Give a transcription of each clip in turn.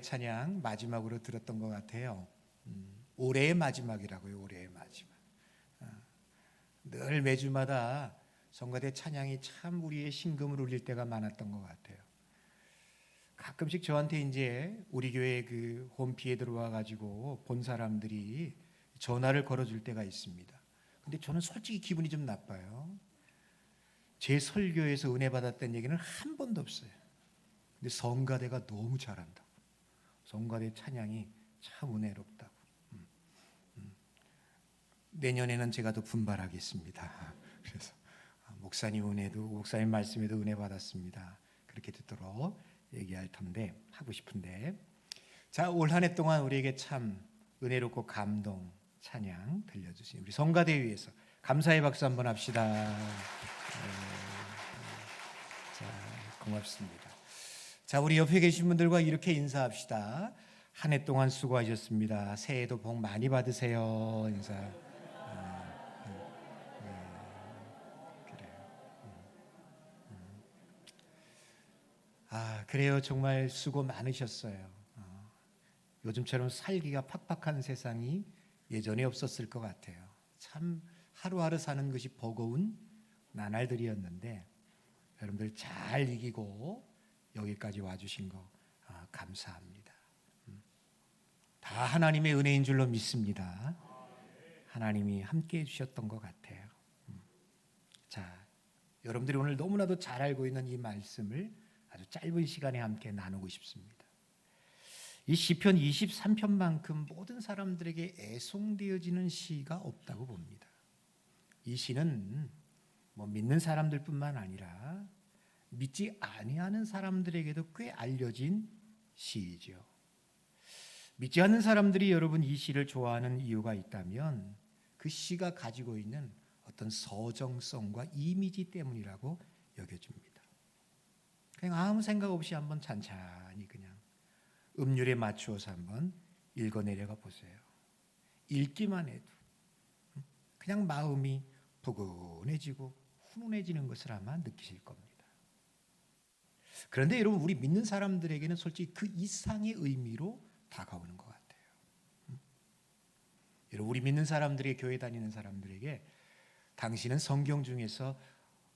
찬양 마지막으로 들었던 것 같아요. 음, 올해의 마지막이라고요. 올해의 마지막. 어, 늘 매주마다 성가대 찬양이 참 우리의 심금을 울릴 때가 많았던 것 같아요. 가끔씩 저한테 이제 우리 교회 그 홈피에 들어와 가지고 본 사람들이 전화를 걸어줄 때가 있습니다. 근데 저는 솔직히 기분이 좀 나빠요. 제 설교에서 은혜 받았다는 얘기는 한 번도 없어요. 근데 성가대가 너무 잘한다. 성가대 찬양이 참 은혜롭다고. 음, 음. 내년에는 제가 더 분발하겠습니다. 그래서 아, 목사님 은혜도 목사님 말씀에도 은혜 받았습니다. 그렇게 듣도록 얘기할 텐데 하고 싶은데 자올 한 해 동안 우리에게 참 은혜롭고 감동 찬양 들려주신 우리 성가대 위해서 감사의 박수 한번 합시다. 네. 자 고맙습니다. 자, 우리 옆에 계신 분들과 이렇게 인사합시다. 한 해 동안 수고하셨습니다. 새해도 복 많이 받으세요. 인사. 아, 네, 네, 그래요. 음, 음. 아, 그래요. 정말 수고 많으셨어요. 어, 요즘처럼 살기가 팍팍한 세상이 예전에 없었을 것 같아요. 참 하루하루 사는 것이 버거운 나날들이었는데 여러분들 잘 이기고 여기까지 와주신 거 아, 감사합니다. 음. 다 하나님의 은혜인 줄로 믿습니다. 하나님이 함께 해주셨던 것 같아요. 음. 자, 여러분들이 오늘 너무나도 잘 알고 있는 이 말씀을 아주 짧은 시간에 함께 나누고 싶습니다. 이 시편 23편만큼 모든 사람들에게 애송되어지는 시가 없다고 봅니다. 이 시는 뭐 믿는 사람들뿐만 아니라 믿지 아니하는 사람들에게도 꽤 알려진 시이죠. 믿지 않는 사람들이 여러분 이 시를 좋아하는 이유가 있다면 그 시가 가지고 있는 어떤 서정성과 이미지 때문이라고 여겨집니다. 그냥 아무 생각 없이 한번 찬찬히 그냥 음률에 맞추어서 한번 읽어 내려가 보세요. 읽기만 해도 그냥 마음이 부근해지고 훈훈해지는 것을 아마 느끼실 겁니다. 그런데 여러분 우리 믿는 사람들에게는 솔직히 그 이상의 의미로 다가오는 것 같아요. 음? 여러분 우리 믿는 사람들이 교회 다니는 사람들에게 당신은 성경 중에서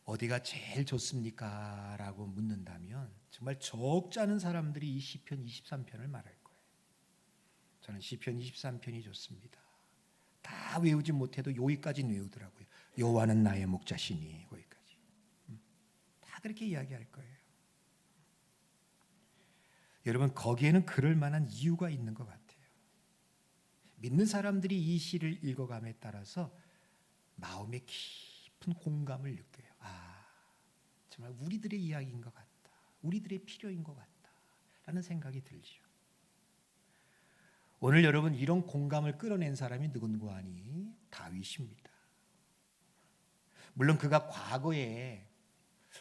어디가 제일 좋습니까? 라고 묻는다면 정말 적지 않은 사람들이 이 시편 23편을 말할 거예요. 저는 시편 23편이 좋습니다. 다 외우지 못해도 여기까지 외우더라고요. 여호와는 나의 목자시니 거기까지. 음, 다 그렇게 이야기할 거예요. 여러분 거기에는 그럴 만한 이유가 있는 것 같아요. 믿는 사람들이 이 시를 읽어감에 따라서 마음에 깊은 공감을 느껴요. 아, 정말 우리들의 이야기인 것 같다. 우리들의 필요인 것 같다. 라는 생각이 들죠. 오늘 여러분 이런 공감을 끌어낸 사람이 누군고 하니 다윗입니다. 물론 그가 과거에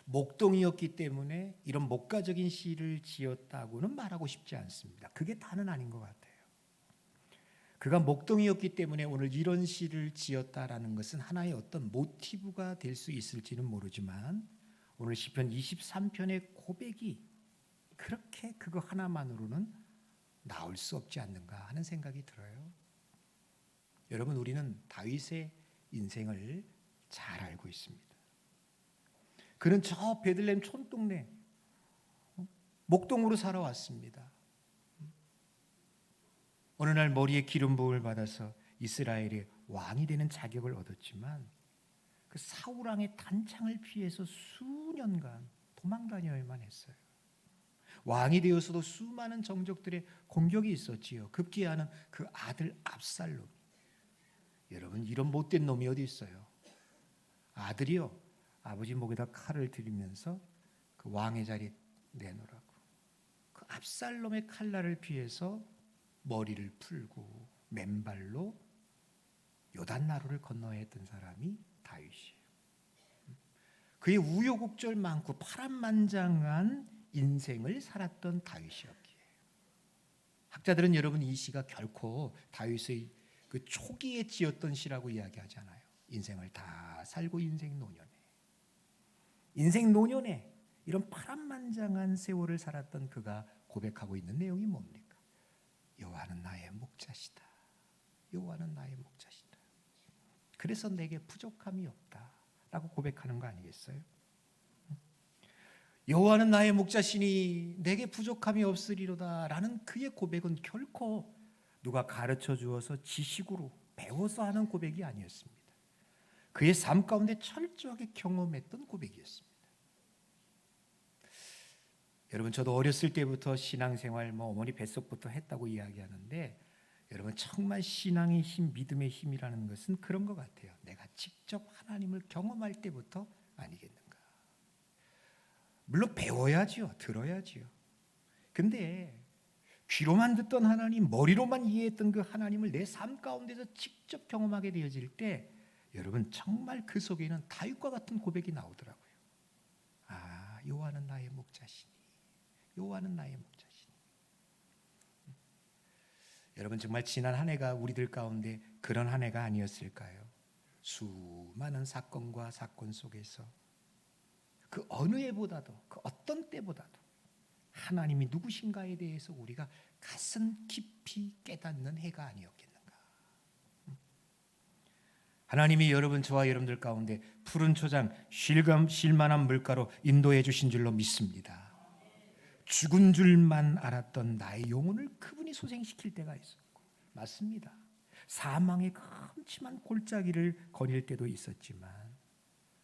목동이었기 때문에 이런 목가적인 시를 지었다고는 말하고 싶지 않습니다. 그게 다는 아닌 것 같아요. 그가 목동이었기 때문에 오늘 이런 시를 지었다라는 것은 하나의 어떤 모티브가 될 수 있을지는 모르지만 오늘 시편 23편의 고백이 그렇게 그거 하나만으로는 나올 수 없지 않는가 하는 생각이 들어요. 여러분 우리는 다윗의 인생을 잘 알고 있습니다. 그는 저 베들렘 촌동네 어? 목동으로 살아왔습니다. 어느 날 머리에 기름 부음을 받아서 이스라엘의 왕이 되는 자격을 얻었지만 그 사울 왕의 단창을 피해서 수년간 도망다녀야만 했어요. 왕이 되어서도 수많은 정적들의 공격이 있었지요. 급기야는 그 아들 압살롬. 여러분 이런 못된 놈이 어디 있어요? 아들이요. 아버지 목에다 칼을 들이면서 그 왕의 자리 내놓으라고. 그 압살롬의 칼날을 피해서 머리를 풀고 맨발로 요단나루를 건너야 했던 사람이 다윗이에요. 그의 우여곡절 많고 파란만장한 인생을 살았던 다윗이었기에 학자들은 여러분 이 시가 결코 다윗의 그 초기에 지었던 시라고 이야기하잖아요. 인생을 다 살고 인생 노년에 인생 노년에 이런 파란만장한 세월을 살았던 그가 고백하고 있는 내용이 뭡니까? 여호와는 나의 목자시다. 여호와는 나의 목자시다. 그래서 내게 부족함이 없다라고 고백하는 거 아니겠어요? 여호와는 나의 목자시니 내게 부족함이 없으리로다라는 그의 고백은 결코 누가 가르쳐 주어서 지식으로 배워서 하는 고백이 아니었습니다. 그의 삶 가운데 철저하게 경험했던 고백이었습니다. 여러분 저도 어렸을 때부터 신앙생활 뭐 어머니 뱃속부터 했다고 이야기하는데 여러분 정말 신앙의 힘, 믿음의 힘이라는 것은 그런 것 같아요. 내가 직접 하나님을 경험할 때부터 아니겠는가. 물론 배워야지요, 들어야지요. 근데 귀로만 듣던 하나님, 머리로만 이해했던 그 하나님을 내 삶 가운데서 직접 경험하게 되어질 때 여러분 정말 그 속에는 다윗과 같은 고백이 나오더라고요. 아, 여호와는 나의 목자시니. 여호와는 나의 목자시니. 여러분 정말 지난 한 해가 우리들 가운데 그런 한 해가 아니었을까요? 수많은 사건과 사건 속에서 그 어느 해보다도 그 어떤 때보다도 하나님이 누구신가에 대해서 우리가 가슴 깊이 깨닫는 해가 아니었겠는가. 하나님이 여러분 저와 여러분들 가운데 푸른 초장 쉴감 쉴만한 물가로 인도해 주신 줄로 믿습니다. 죽은 줄만 알았던 나의 영혼을 그분이 소생시킬 때가 있었고 맞습니다. 사망의 큼침한 골짜기를 거닐 때도 있었지만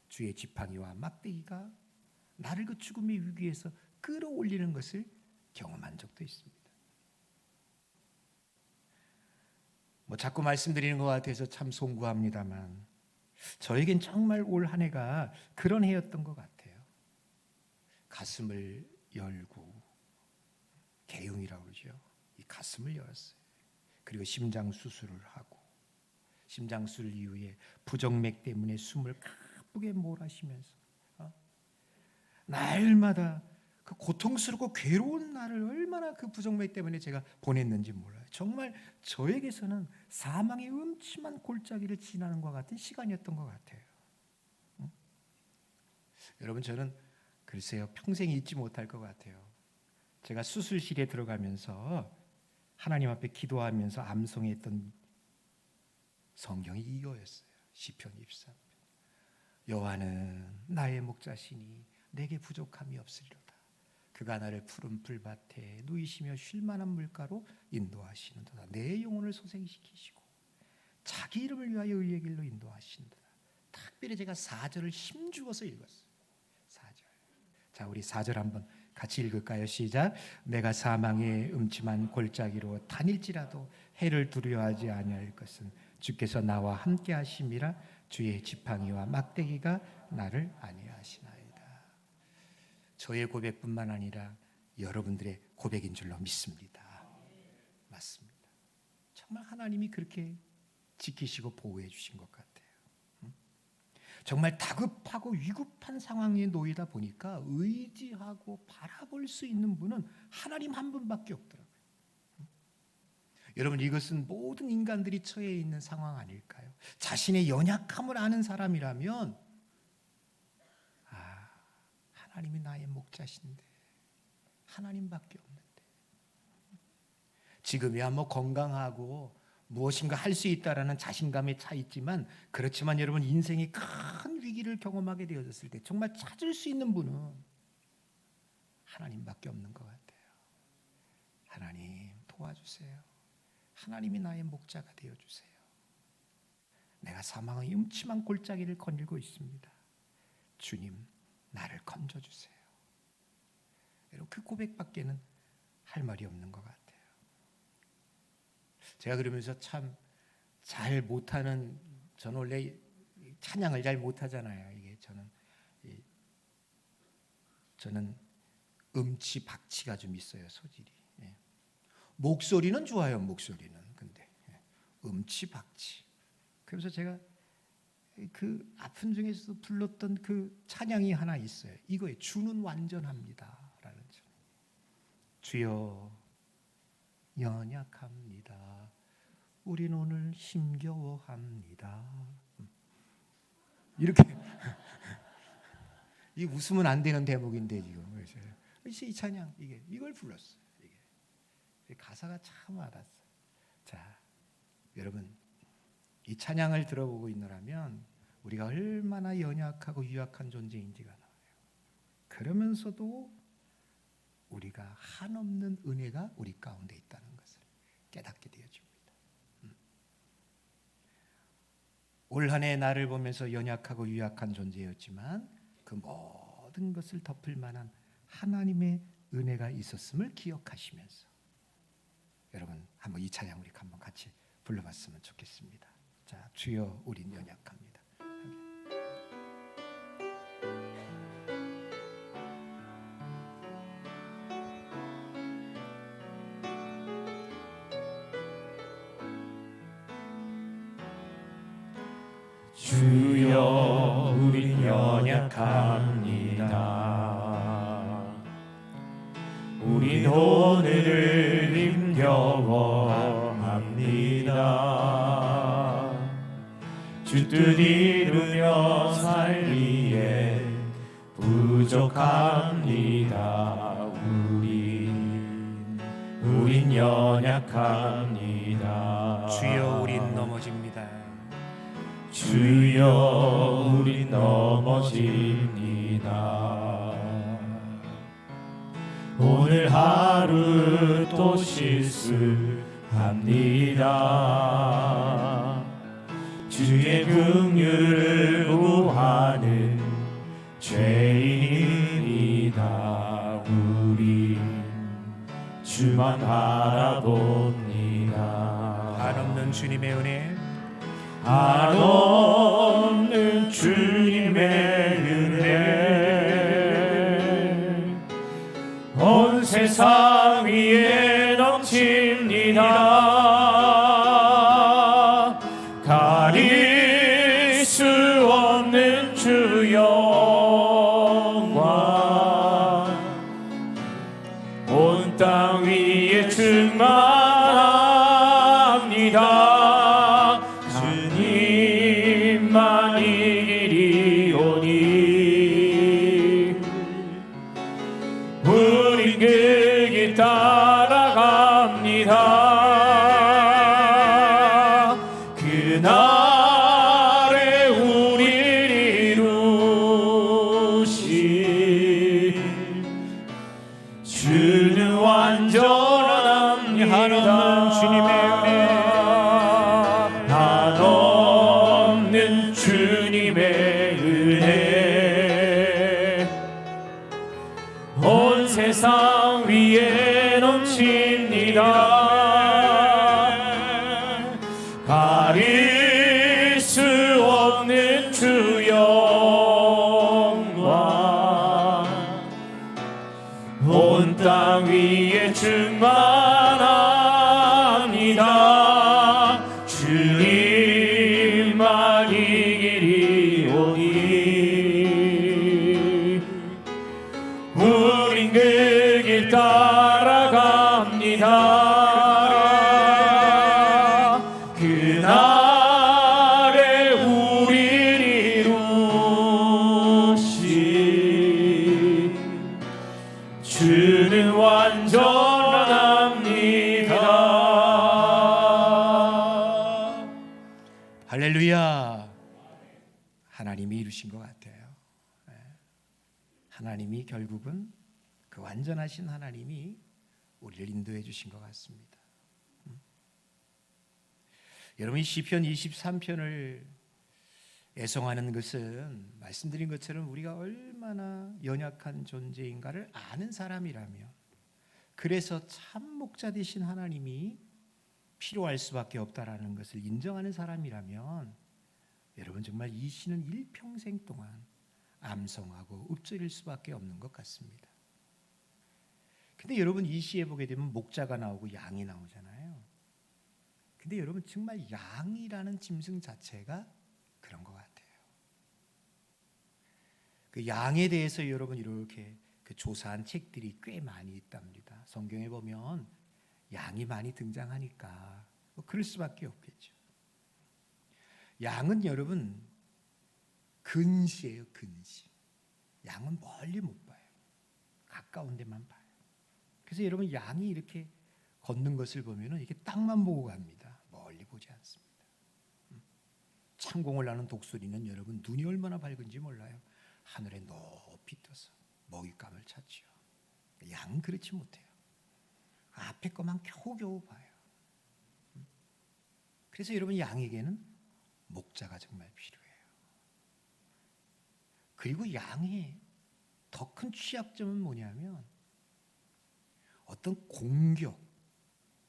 주의 지팡이와 막대기가 나를 그 죽음의 위기에서 끌어올리는 것을 경험한 적도 있습니다. 뭐 자꾸 말씀드리는 것 같아서 참 송구합니다만 저에겐 정말 올 한 해가 그런 해였던 것 같아요. 가슴을 열고 개용이라고 그러죠. 이 가슴을 열었어요. 그리고 심장 수술을 하고 심장 수술 이후에 부정맥 때문에 숨을 가쁘게 몰아쉬면서 어? 날마다 그 고통스럽고 괴로운 날을 얼마나 그 부정맥 때문에 제가 보냈는지 몰라요. 정말 저에게서는 사망의 음침한 골짜기를 지나는 것 같은 시간이었던 것 같아요. 응? 여러분 저는 글쎄요 평생 잊지 못할 것 같아요. 제가 수술실에 들어가면서 하나님 앞에 기도하면서 암송했던 성경이 이거였어요. 시편 23편. 여호와는 나의 목자시니 내게 부족함이 없으리로다. 그가 나를 푸른 풀밭에 누이시며 쉴만한 물가로 인도하시는도다. 내 영혼을 소생시키시고 자기 이름을 위하여 의의 길로 인도하시는도다. 특별히 제가 4절을 힘주어서 읽었어요. 4절. 자, 우리 4절 한번 같이 읽을까요? 시작. 내가 사망의 음침한 골짜기로 다닐지라도 해를 두려워하지 아니할 것은 주께서 나와 함께 하심이라 주의 지팡이와 막대기가 나를 아니하시나이다. 저의 고백뿐만 아니라 여러분들의 고백인 줄로 믿습니다. 맞습니다. 정말 하나님이 그렇게 지키시고 보호해 주신 것 같아요. 정말 다급하고 위급한 상황에 놓이다 보니까 의지하고 바라볼 수 있는 분은 하나님 한 분밖에 없더라고요. 여러분 이것은 모든 인간들이 처해 있는 상황 아닐까요? 자신의 연약함을 아는 사람이라면 아 하나님이 나의 목자신데 하나님밖에 없는데 지금이야 뭐 건강하고 무엇인가 할 수 있다라는 자신감에 차 있지만 그렇지만 여러분 인생이 큰 위기를 경험하게 되어졌을 때 정말 찾을 수 있는 분은 하나님밖에 없는 것 같아요. 하나님 도와주세요. 하나님이 나의 목자가 되어 주세요. 내가 사망의 음침한 골짜기를 거닐고 있습니다. 주님 나를 건져 주세요. 여러분 그 고백밖에는 할 말이 없는 것 같아요. 제가 그러면서 참 잘 못하는 저는 원래 찬양을 잘 못하잖아요. 이게 저는 저는 음치 박치가 좀 있어요 소질이. 예. 목소리는 좋아요 목소리는 근데 예. 음치 박치. 그래서 제가 그 아픈 중에서도 불렀던 그 찬양이 하나 있어요. 이거에 주는 완전합니다라는 점. 주여 연약합니다. 우린 오늘 힘겨워합니다. 이렇게 이 웃으면 안 되는 대목인데 지금 그래서 이 찬양 이게 이걸 불렀어요. 이게 가사가 참 와닿았어요. 자, 여러분 이 찬양을 들어보고 있노라면 우리가 얼마나 연약하고 유약한 존재인지가 나와요. 그러면서도 우리가 한없는 은혜가 우리 가운데 있다는 것을 깨닫게 되어집니다. 음. 올 한해 나를 보면서 연약하고 유약한 존재였지만 그 모든 것을 덮을 만한 하나님의 은혜가 있었음을 기억하시면서 여러분 한번 이 찬양 우리 한번 같이 불러봤으면 좋겠습니다. 자, 주여 우린 연약합니다. 주여 우린 연약합니다 뜻 이루며 살기에 부족합니다. 우린 우린 연약합니다. 주여 우린 넘어집니다. 주여 우리 넘어집니다. 오늘 하루 또 실수합니다 주의 긍휼을 구하는 죄인입니다 우리. 주만 바라봅니다. 한없는 주님의 은혜. 한없는 주님의 은혜. 온 세상 위에 주 영광 온 땅 위 그 완전하신 하나님이 우리를 인도해 주신 것 같습니다. 음. 여러분 이 시편 23편을 애송하는 것은 말씀드린 것처럼 우리가 얼마나 연약한 존재인가를 아는 사람이라면 그래서 참 목자 되신 하나님이 필요할 수밖에 없다라는 것을 인정하는 사람이라면 여러분 정말 이 시는 일평생 동안 암송하고 읊조릴 수밖에 없는 것 같습니다. 근데 여러분 이 시에 보게 되면 목자가 나오고 양이 나오잖아요. 근데 여러분 정말 양이라는 짐승 자체가 그런 것 같아요. 그 양에 대해서 여러분 이렇게 그 조사한 책들이 꽤 많이 있답니다. 성경에 보면 양이 많이 등장하니까 뭐 그럴 수밖에 없겠죠. 양은 여러분 근시예요, 근시. 양은 멀리 못 봐요. 가까운 데만 봐요. 그래서 여러분 양이 이렇게 걷는 것을 보면은 이게 땅만 보고 갑니다. 멀리 보지 않습니다. 음. 창공을 나는 독수리는 여러분 눈이 얼마나 밝은지 몰라요. 하늘에 높이 떠서 먹잇감을 찾지요. 양 그렇지 못해요. 앞에 것만 겨우겨우 봐요. 음. 그래서 여러분 양에게는 목자가 정말 필요해요. 그리고 양의 더큰 취약점은 뭐냐면 어떤 공격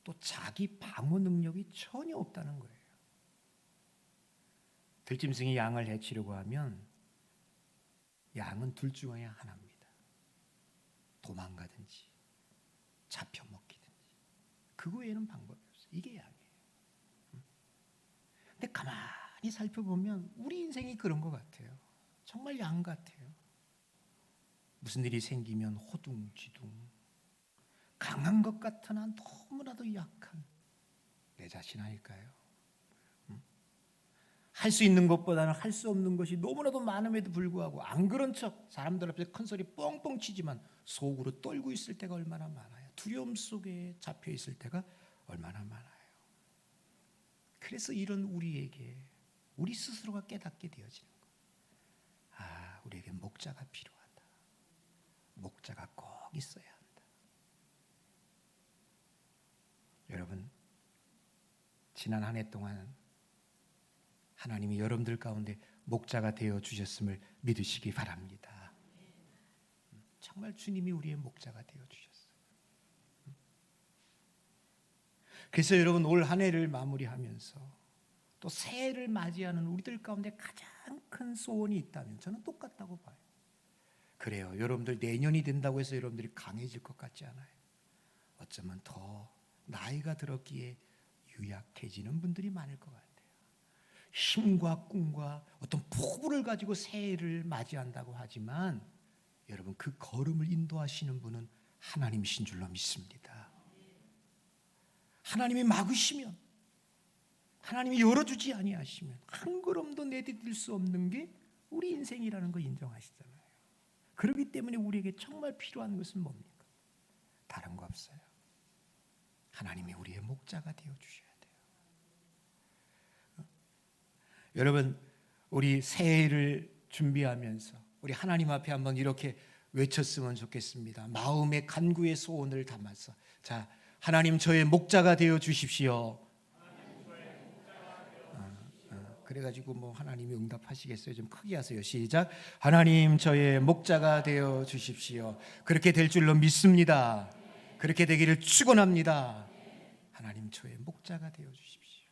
또 자기 방어 능력이 전혀 없다는 거예요. 들짐승이 양을 해치려고 하면 양은 둘 중에 하나입니다. 도망가든지 잡혀 먹기든지 그 외에는 방법이 없어요. 이게 양이에요. 음. 근데 가만히 살펴보면 우리 인생이 그런 것 같아요. 정말 양 같아요. 무슨 일이 생기면 호둥지둥 강한 것 같으나 너무나도 약한 내 자신 아닐까요? 할수 있는 것보다는 할 수 없는 것이 너무나도 많음에도 불구하고 안 그런 척 사람들 앞에서 큰 소리 뻥뻥 치지만 속으로 떨고 있을 때가 얼마나 많아요. 두려움 속에 잡혀 있을 때가 얼마나 많아요. 그래서 이런 우리에게 우리 스스로가 깨닫게 되어지는 거. 아, 우리에게 목자가 필요하다. 목자가 꼭 있어야 한다. 여러분, 지난 한 해 동안 하나님이 여러분들 가운데 목자가 되어 주셨음을 믿으시기 바랍니다. 정말 주님이 우리의 목자가 되어 주셨어요. 그래서 여러분 올 한 해를 마무리하면서 또 새해를 맞이하는 우리들 가운데 가장 큰 소원이 있다면 저는 똑같다고 봐요. 그래요. 여러분들 내년이 된다고 해서 여러분들이 강해질 것 같지 않아요. 어쩌면 더 나이가 들었기에 유약해지는 분들이 많을 것 같아요. 힘과 꿈과 어떤 포부를 가지고 새해를 맞이한다고 하지만 여러분 그 걸음을 인도하시는 분은 하나님이신 줄로 믿습니다. 하나님이 막으시면 하나님이 열어주지 아니하시면 한 걸음도 내디딜 수 없는 게 우리 인생이라는 거 인정하시잖아요. 그렇기 때문에 우리에게 정말 필요한 것은 뭡니까? 다른 거 없어요. 하나님이 우리의 목자가 되어 주셔야 돼요. 어? 여러분 우리 새해를 준비하면서 우리 하나님 앞에 한번 이렇게 외쳤으면 좋겠습니다. 마음의 간구의 소원을 담아서 자 하나님 저의 목자가 되어 주십시오. 그래가지고 뭐 하나님이 응답하시겠어요? 좀 크게 하세요. 시작. 하나님 저의 목자가 되어 주십시오. 그렇게 될 줄로 믿습니다. 그렇게 되기를 축원합니다. 하나님 저의 목자가 되어 주십시오.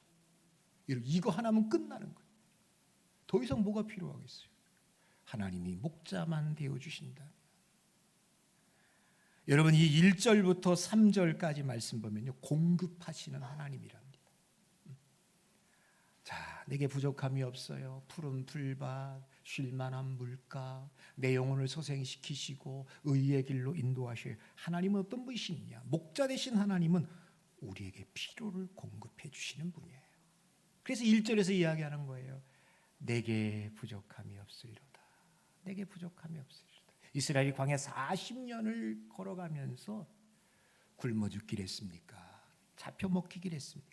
이거 하나면 끝나는 거예요. 더 이상 뭐가 필요하겠어요? 하나님이 목자만 되어 주신다. 여러분 이 1절부터 3절까지 말씀 보면요. 공급하시는 하나님이랍니다. 자, 내게 부족함이 없어요. 푸른 풀밭, 쉴 만한 물가, 내 영혼을 소생시키시고 의의 길로 인도하실 하나님은 어떤 분이시냐? 목자 되신 하나님은 우리에게 필요를 공급해 주시는 분이에요. 그래서 1절에서 이야기하는 거예요. 내게 부족함이 없으리로다. 내게 부족함이 없으리로다. 이스라엘이 광야 40년을 걸어가면서 굶어 죽기를 했습니까? 잡혀 먹히기를 했습니까?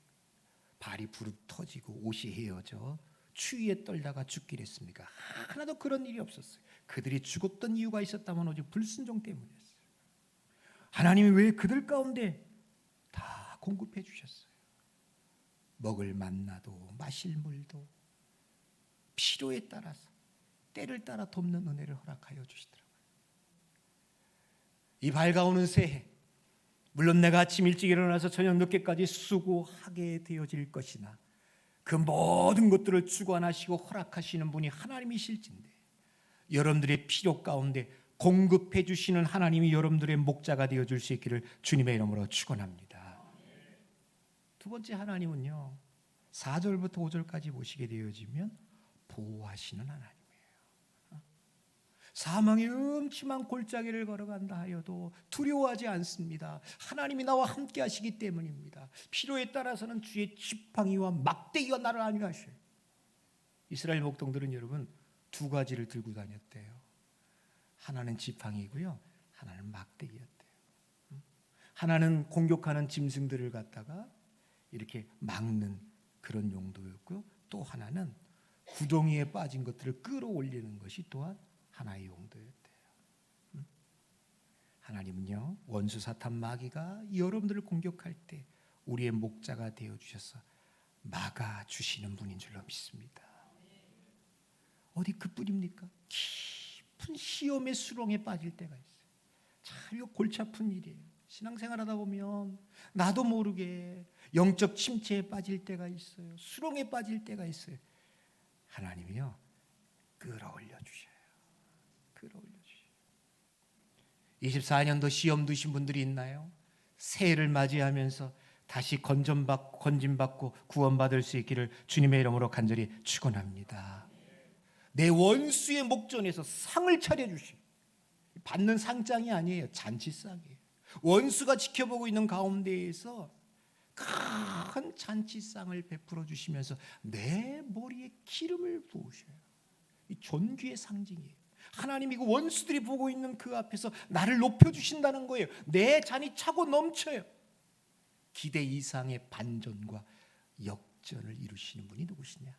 발이 부릅 터지고 옷이 헤어져 추위에 떨다가 죽기를 했습니까? 하나도 그런 일이 없었어요. 그들이 죽었던 이유가 있었다면 오직 불순종 때문이었어요. 하나님이 왜 그들 가운데 다 공급해 주셨어요. 먹을 만나도 마실 물도 필요에 따라서 때를 따라 돕는 은혜를 허락하여 주시더라고요. 이 밝아오는 새해 물론 내가 아침 일찍 일어나서 저녁 늦게까지 수고하게 되어질 것이나 그 모든 것들을 주관하시고 허락하시는 분이 하나님이실진데 여러분들의 필요 가운데 공급해 주시는 하나님이 여러분들의 목자가 되어 줄 수 있기를 주님의 이름으로 축원합니다. 두 번째 하나님은요. 4절부터 5절까지 보시게 되어지면 보호하시는 하나님. 사망의 음침한 골짜기를 걸어간다 하여도 두려워하지 않습니다. 하나님이 나와 함께 하시기 때문입니다. 필요에 따라서는 주의 지팡이와 막대기가 나를 안위하셔요. 이스라엘 목동들은 여러분 두 가지를 들고 다녔대요. 하나는 지팡이고요. 하나는 막대기였대요. 하나는 공격하는 짐승들을 갖다가 이렇게 막는 그런 용도였고요. 또 하나는 구덩이에 빠진 것들을 끌어올리는 것이 또한 하나의 용도였대요. 음? 하나님은요 원수 사탄 마귀가 여러분들을 공격할 때 우리의 목자가 되어 주셔서 막아 주시는 분인 줄로 믿습니다. 어디 그뿐입니까? 깊은 시험의 수렁에 빠질 때가 있어요. 참 이거 골치 아픈 일이에요. 신앙생활 하다 보면 나도 모르게 영적 침체에 빠질 때가 있어요. 수렁에 빠질 때가 있어요. 하나님이요 끌어올려 주셔요. 끌어올려 주셔요. 24년도 시험 두신 분들이 있나요? 새해를 맞이하면서 다시 건전받고 건진받고 구원받을 수 있기를 주님의 이름으로 간절히 축원합니다. 내 원수의 목전에서 상을 차려 주시. 받는 상장이 아니에요. 잔치상이에요. 원수가 지켜보고 있는 가운데에서 큰 잔치상을 베풀어 주시면서 내 머리에 기름을 부으셔요. 이 존귀의 상징이에요. 하나님이 그 원수들이 보고 있는 그 앞에서 나를 높여 주신다는 거예요. 내 잔이 차고 넘쳐요. 기대 이상의 반전과 역전을 이루시는 분이 누구시냐?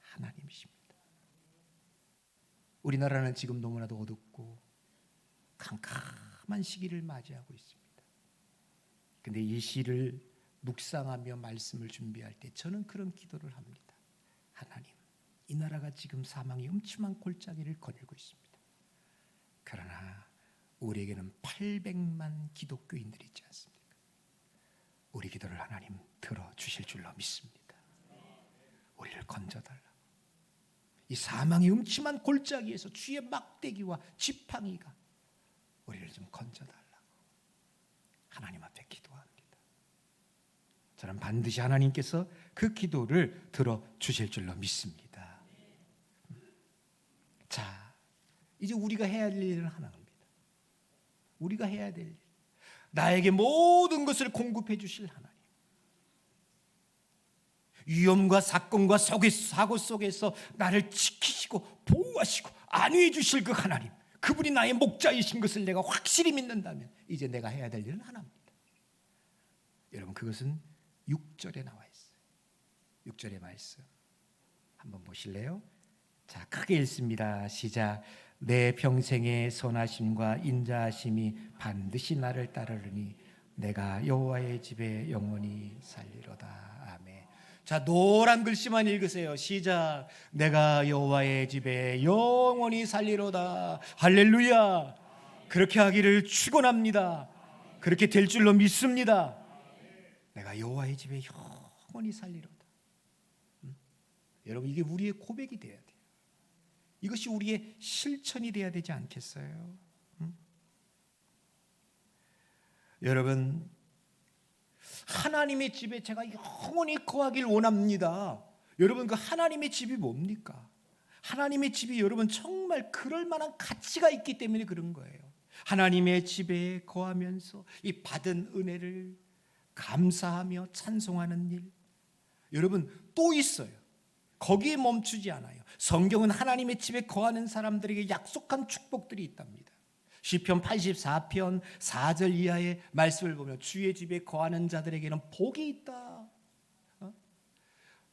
하나님이십니다. 우리나라는 지금 너무나도 어둡고 캄캄한 시기를 맞이하고 있습니다. 근데 이 시를 묵상하며 말씀을 준비할 때 저는 그런 기도를 합니다. 하나님, 이 나라가 지금 사망의 음침한 골짜기를 거닐고 있습니다. 그러나 우리에게는 800만 기독교인들이 있지 않습니까? 우리 기도를 하나님 들어 주실 줄로 믿습니다. 우리를 건져달라. 이 사망의 음침한 골짜기에서 주의 막대기와 지팡이가 우리를 좀 건져달라고 하나님 앞에 기도합니다. 저는 반드시 하나님께서 그 기도를 들어 주실 줄로 믿습니다. 자, 이제 우리가 해야 할 일은 하나입니다. 우리가 해야 될 일. 나에게 모든 것을 공급해 주실 하나님. 위험과 사건과 사고 속에서 나를 지키시고 보호하시고 안위해 주실 그 하나님. 그분이 나의 목자이신 것을 내가 확실히 믿는다면 이제 내가 해야 될 일은 하나입니다. 여러분 그것은 6절에 나와 있어요. 6절의 말씀. 한번 보실래요? 자, 크게 읽습니다. 시작. 내 평생의 선하심과 인자하심이 반드시 나를 따르니 내가 여호와의 집에 영원히 살리로다. 아멘. 자, 노란 글씨만 읽으세요. 시작. 내가 여호와의 집에 영원히 살리로다. 할렐루야. 그렇게 하기를 축원합니다. 그렇게 될 줄로 믿습니다. 내가 여호와의 집에 영원히 살리로다. 음? 여러분 이게 우리의 고백이 돼요. 이것이 우리의 실천이 돼야 되지 않겠어요? 음? 여러분 하나님의 집에 제가 영원히 거하길 원합니다. 여러분 그 하나님의 집이 뭡니까? 하나님의 집이 여러분 정말 그럴 만한 가치가 있기 때문에 그런 거예요. 하나님의 집에 거하면서 이 받은 은혜를 감사하며 찬송하는 일. 여러분 또 있어요. 거기에 멈추지 않아요. 성경은 하나님의 집에 거하는 사람들에게 약속한 축복들이 있답니다. 시편 84편 4절 이하의 말씀을 보면 주의 집에 거하는 자들에게는 복이 있다. 어?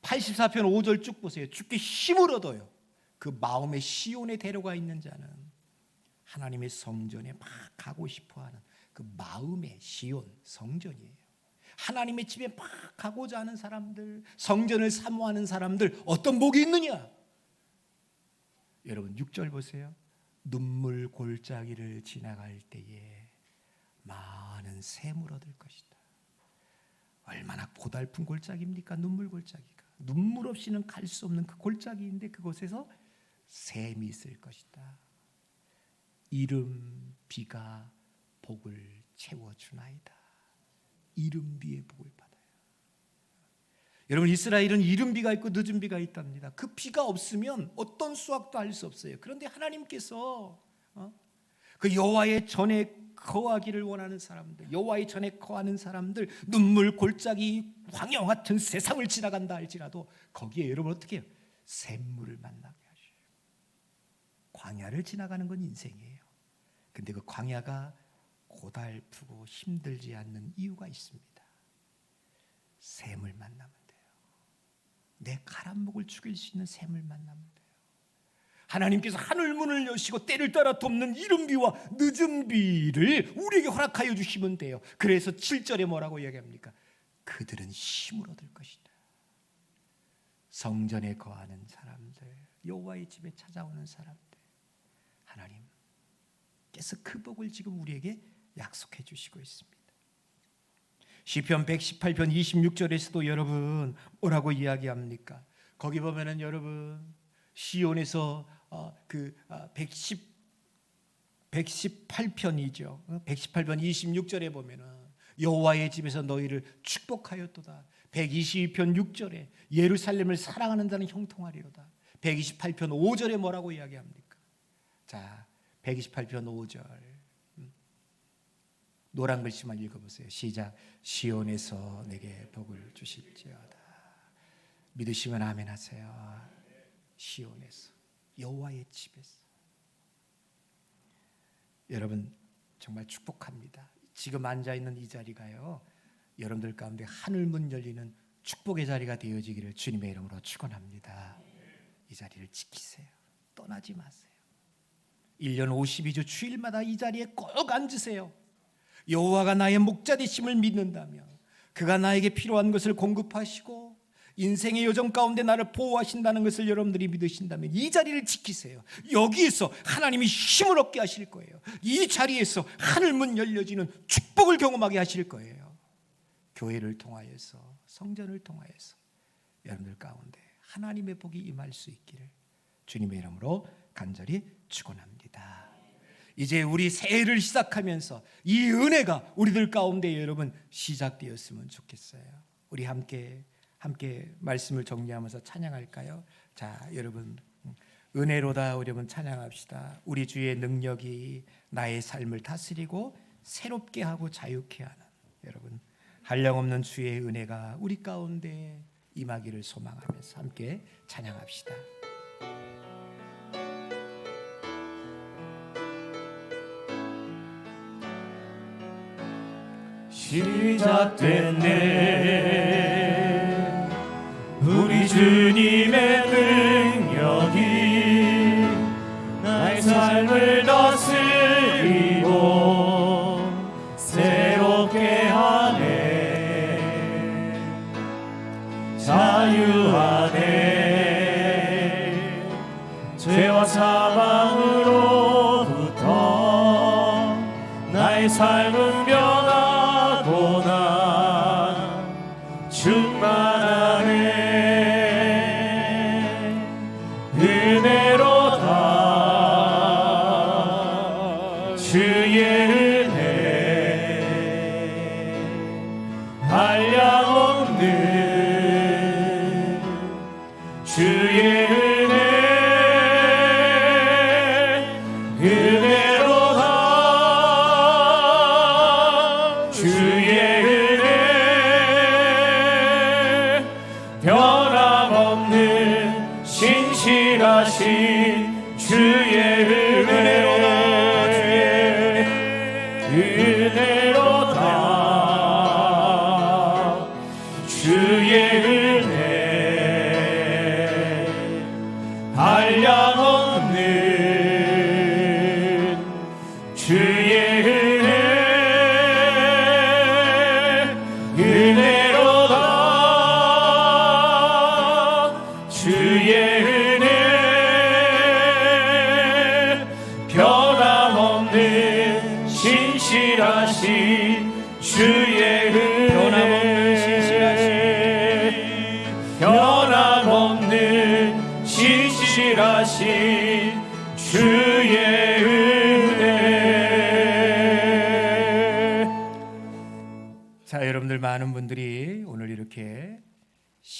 84편 5절 쭉 보세요. 주께 힘을 얻어요. 그 마음의 시온에 데려가 있는 자는 하나님의 성전에 막 가고 싶어 하는 그 마음의 시온 성전이에요. 하나님의 집에 막 가고자 하는 사람들, 성전을 사모하는 사람들 어떤 복이 있느냐? 여러분 6절 보세요. 눈물 골짜기를 지나갈 때에 많은 샘을 얻을 것이다. 얼마나 고달픈 골짜기입니까? 눈물 골짜기가. 눈물 없이는 갈 수 없는 그 골짜기인데 그곳에서 샘이 있을 것이다. 이름 비가 복을 채워 주나이다. 이른 비의 복을 받아요. 여러분 이스라엘은 이른 비가 있고 늦은 비가 있답니다. 그 비가 없으면 어떤 수확도 할 수 없어요. 그런데 하나님께서 어? 그 여호와의 전에 거하기를 원하는 사람들, 여호와의 전에 거하는 사람들 눈물 골짜기 황영 같은 세상을 지나간다 할지라도 거기에 여러분 어떻게 해요? 샘물을 만나게 하셔요. 광야를 지나가는 건 인생이에요. 근데 그 광야가 고달프고 힘들지 않는 이유가 있습니다. 샘을 만나면 돼요. 내 가란목을 죽일 수 있는 샘을 만나면 돼요. 하나님께서 하늘 문을 여시고 때를 따라 돕는 이른 비와 늦은 비를 우리에게 허락하여 주시면 돼요. 그래서 7절에 뭐라고 이야기합니까? 그들은 힘을 얻을 것이다. 성전에 거하는 사람들, 여호와의 집에 찾아오는 사람들, 하나님께서 그 복을 지금 우리에게 약속해 주시고 있습니다. 시편 118편 26절에서도 여러분 뭐라고 이야기합니까? 거기 보면은 여러분 시온에서 어, 그 아, 110 118편이죠. 118편 26절에 보면은 여호와의 집에서 너희를 축복하였도다. 122편 6절에 예루살렘을 사랑하는 자는 형통하리로다. 128편 5절에 뭐라고 이야기합니까? 자, 128편 5절. 음. 노란 글씨만 읽어보세요. 시작. 시온에서 내게 복을 주실지어다. 믿으시면 아멘 하세요. 시온에서 여호와의 집에서 여러분 정말 축복합니다. 지금 앉아 있는 이 자리가요. 여러분들 가운데 하늘 문 열리는 축복의 자리가 되어지기를 주님의 이름으로 축원합니다. 이 자리를 지키세요. 떠나지 마세요. 1년 52주 주일마다 이 자리에 꼭 앉으세요. 여호와가 나의 목자 되심을 믿는다면 그가 나에게 필요한 것을 공급하시고 인생의 요정 가운데 나를 보호하신다는 것을 여러분들이 믿으신다면 이 자리를 지키세요. 여기에서 하나님이 힘을 얻게 하실 거예요. 이 자리에서 하늘 문 열려지는 축복을 경험하게 하실 거예요. 교회를 통하여서 성전을 통하여서 여러분들 가운데 하나님의 복이 임할 수 있기를 주님의 이름으로 간절히 축원합니다. 이제 우리 새해를 시작하면서 이 은혜가 우리들 가운데 여러분 시작되었으면 좋겠어요. 우리 함께 함께 말씀을 정리하면서 찬양할까요? 자, 여러분 은혜로다 여러분 찬양합시다. 우리 주의 능력이 나의 삶을 다스리고 새롭게 하고 자유케 하는 여러분 한량없는 주의 은혜가 우리 가운데 임하기를 소망하면서 함께 찬양합시다. 시작됐네. 우리 주님의 능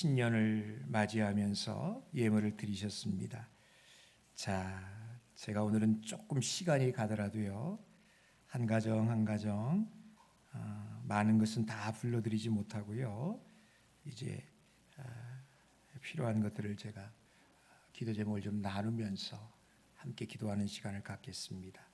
신년을 맞이하면서 예물을 드리셨습니다. 자, 제가 오늘은 조금 시간이 가더라도요. 한 가정 한 가정 아, 많은 것은 다 불러드리지 못하고요. 이제 아, 필요한 것들을 제가 기도 제목을 좀 나누면서 함께 기도하는 시간을 갖겠습니다.